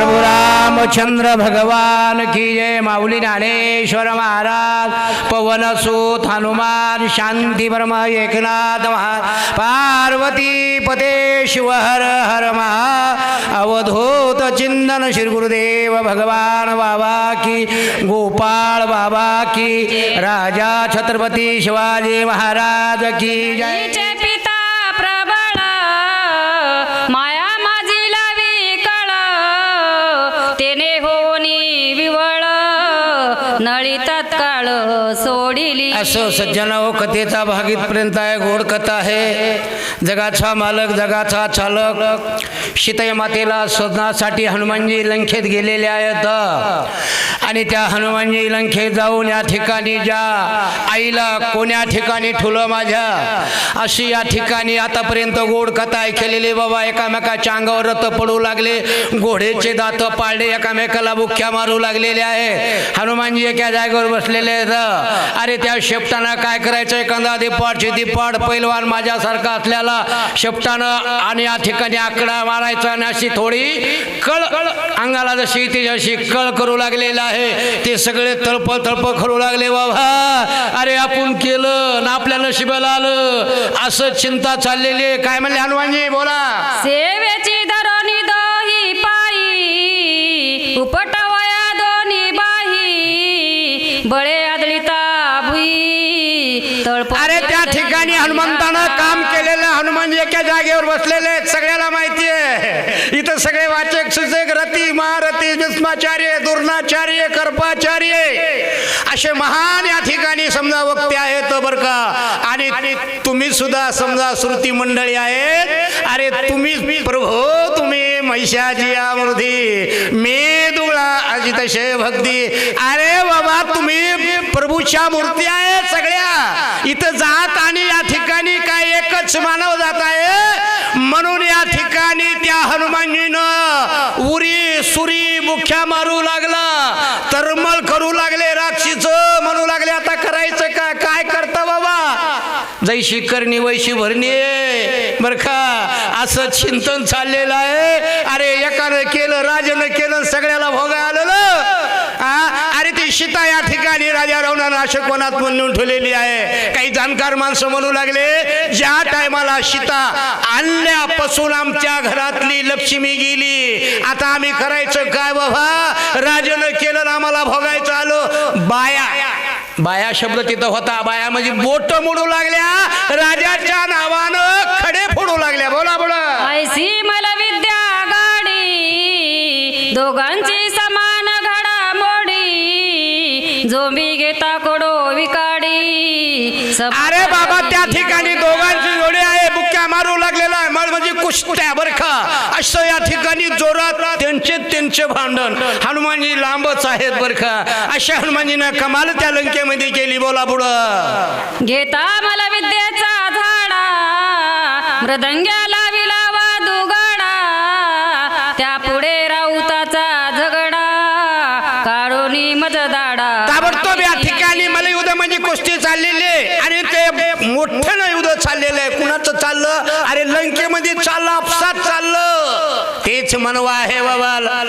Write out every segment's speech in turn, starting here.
रामचंद्र भगवान की जय माऊली ज्ञानेश्वर महाराज पवन सुत हनुमान शांती ब्रह्म एकनाथ महा पार्वती पते शिव हर हर महा अवधूत चिंतन श्री गुरुदेव भगवान बाबा की गोपाळ बाबा की राजा छत्रपती शिवाजी महाराज की जय। असो सज्जन हो कथेचा भाग इथपर्यंत आहे गोड कथा आहे. जगाचा मालक जगाचा चालक शीतय मातेला शोधण्यासाठी हनुमानजी लंकेत गेलेले आहेत. आणि त्या हनुमानजी लंकेत जाऊन या ठिकाणी ज्या आईला कोण्या ठिकाणी ठुलं माझ्या? अशी या ठिकाणी आतापर्यंत गोड कथा ऐकलेली बाबा एकामेकाच्या अंगावर रथ पडू लागले. घोडेचे दात पाळले एकामेकाला बुख्या मारू लागलेले आहे. हनुमानजी एका जागेवर बसलेले आहेत. अरे त्या शेपटाना काय करायचं? एखादा दिपाड दिपाड पैलवान माझ्यासारखा असल्याला शेपटानं आणि या ठिकाणी आकडा मारायचा आणि अशी थोडी कळ अंगाला जशी ती अशी कळ करू लागलेलं आहे. ते सगळे तळप तळप करू लागले बाबा अरे आपण केलं ना आपल्या नशिबाला आलं. असं चिंता चाललेली आहे. काय म्हणले हनुमानजी? बोला. सेवेची जागेवर बसलेले आहेत सगळ्याला माहिती आहे. इथं सगळे वाचक सुचक रती महारथी भीष्माचार्य दुर्णाचार्य कर्पाचार्य असे महान या ठिकाणी समजा वक्ते आहेत बर का. आणि तुम्ही सुद्धा समजा श्रुती मंडळी आहेत. अरे तुम्ही प्रभू तुम्ही महिषाची अमृती मेदुळा अजित शे भक्ती. अरे बाबा तुम्ही प्रभूच्या मूर्ती आहेत सगळ्या. इथं जा आणि या ठिकाणी काय एकच मानव जात आहे म्हणून या ठिकाणी त्या हनुमानजीनं उरी सुरी मुख्या मारू लागला. तरमळ करू लागले राक्षीच म्हणू लागले आता करायचं काय काय करता बाबा? जैशी करणी वैशी भरणी बर का? असं चिंतन चाललेलं आहे. अरे एकानं केलं राजानं केलं सगळ्याला भोगा आलेलं. अरे ती सीता या ठिकाणी राजा आशकवनात अशोकवनात म्हणून ठेवलेली आहे. काही जाणकार माणसं म्हणू लागले ज्या टायमाला सीता आणल्यापासून आमच्या घरातली लक्ष्मी गेली आता आम्ही करायचं काय बाबा? राजानं केलं आम्हाला भोगायचं आलो. बाया. बाया शब्द तिथं होता. बाया म्हणजे बोट मोडू लागल्या. राजाच्या नावानं खडे फोडू लागल्या. बोला बोला. मला विद्या गाडी दोघांची समान घडामोडी जोंबी घेता कोडो विकाडी अरे बाबा त्या ठिकाणी दोघांची जोडी आहे. बुक्या मारू लागलेला आहे. मळ म्हणजे कुस्त्या बर का? असं या ठिकाणी जोरात त्यांचे त्यांचे भांडण. हनुमानजी लांबच आहेत बर का? अशा हनुमानजीनं कमाल त्या लंकेमध्ये केली. बोला बुडं घेता मला विद्येचा झाडा. मृदंग्याला विलावा दुगाडा. त्या काढोनी मजदाडा ताबडतोब या ठिकाणी मला युद्ध म्हणजे कुस्ती चाललेली आहे. आणि ते मोठं युद्ध चाललेलं आहे. कुणाचं चाललं? अरे लंकेमध्ये चाललं आपसात चाललं. तेच मनवा आहे बाबा हा?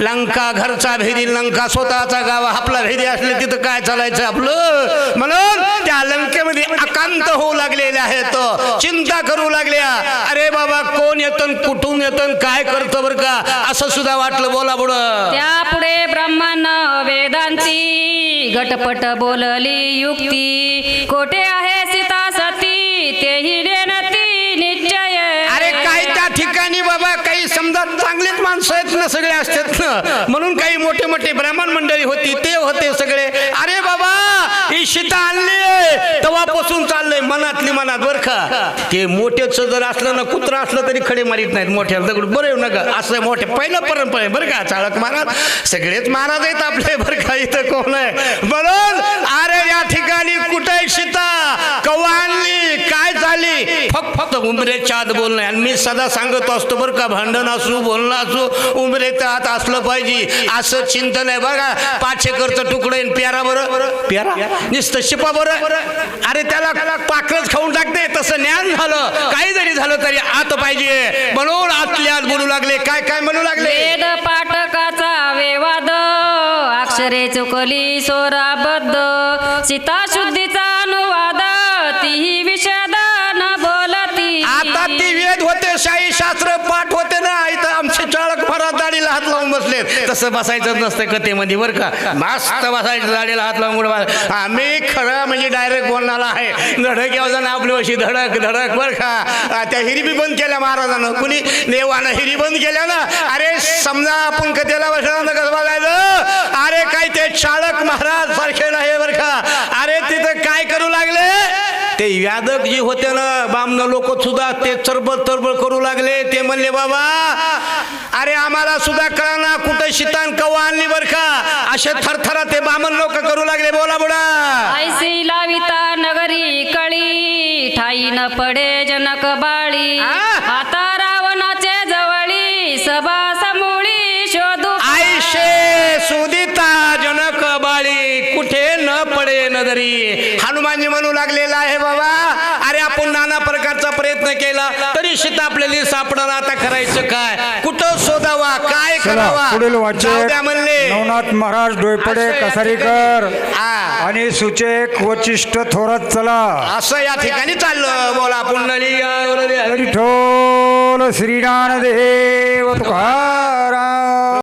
लंका घरचा भेदी लंका स्वतःचा गाव आपला भेदी असले तिथं काय चालायचं आपलं? म्हणून त्या लंकेमध्ये अकांत होऊ लागलेले आहेत. चिंता करू लागल्या. अरे बाबा कोण येतं कुठून येतं काय करतं बरं का? असं सुद्धा वाटलं बोला बुडं त्या पुढे ब्रह्मन वेदांती घटपट बोलली युक्ती. कोठे आहे सीता सती तेही निश्चय. अरे काय त्या ठिकाणी बाबा काही समजा चांगलीच माणसं आहेत ना सगळे असतात ना. म्हणून काही मोठे मोठे ब्राह्मण मंडळी होती ते होते सगळे. अरे बाबा ही सीता आणली तेव्हापासून चाललंय मनातली मनात बर का? ते मोठेच जर असलं ना कुत्र असलं तरी खडे मारित नाहीत मोठ्या दगड बरं येऊ नका. असं मोठे. पहिलं परंपरा आहे बरं का? चाळक महाराज? सगळेच महाराज आहेत आपले बरं का? इथं कोण आहे? म्हणून अरे या ठिकाणी कुठे सीता कवा आणली काय झाली फक्त उमरेच्या आत बोलणं आणि मी सदा सांगत असतो बरं का भांडण असू बोलणं असू उमरेच्या आत असलं पाहिजे. असं चिंतन आहे बघा पाचशे एकरचं तुकडं प्यारा बरं. प्यारा? नुसतं शिपा बरं. अरे त्याला पाकळच खाऊन टाकते तसं ज्ञान झालं. काही जरी झालं तरी आत पाहिजे. म्हणून आतल्या आत बोलू लागले. काय काय म्हणू लागले? वेद पाठकाचा वेवाद अक्षरे चुकली सोराबद्ध सीता शुद्धीचा अनुवाद तीही शाही शास्त्र पाठ होते ना इथं आमचे चाळक फरात दाढीला हात लावून बसलेत. तसं बसायचं नसतं कथेमध्ये बरं का. मस्त बसायचं दाढीला हात लावून आम्ही खरं म्हणजे डायरेक्ट बोलणारा आहे. धडक यावं ना आपली अशी धडक धडक बरं का. त्या हिरवी बंद केल्या महाराजानं. कुणी? देवानं हिरी बंद केल्या ना. अरे समजा आपण कथेला बसणार कसं बघायचं अरे काय ते चाळक महाराज सारखे नाही बरं का अरे तिथं काय करू लागले ते यादक जे होते ना बामन लोक सुद्धा ते चरबळ तरबळ करू लागले. ते म्हणले बाबा अरे आम्हाला सुद्धा कळना कुठं शितान कवा आणली बर का? असे थरथरा ते बामन लोक करू लागले. बोला बोला. ऐसी लाविता नगरी कळी ठाई न पडे जनक बाळी? आता रावणाचे जवळी सभा नदरी हनुमानजी म्हणू लागलेला आहे बाबा. अरे आपण नाना प्रकारचा प्रयत्न केला तरी सीता आपल्याला सापडणार. आता करायचं काय? कुठं शोधावा काय करावा? पुढील वाचक नवनाथ महाराज डोयपडे कसारीकर. आणि सुचेक वचिष्ठ थोरात चला. असं या ठिकाणी चाललं. बोला पुंडली विठ्ठल श्रीनाथ देव तुकाराम.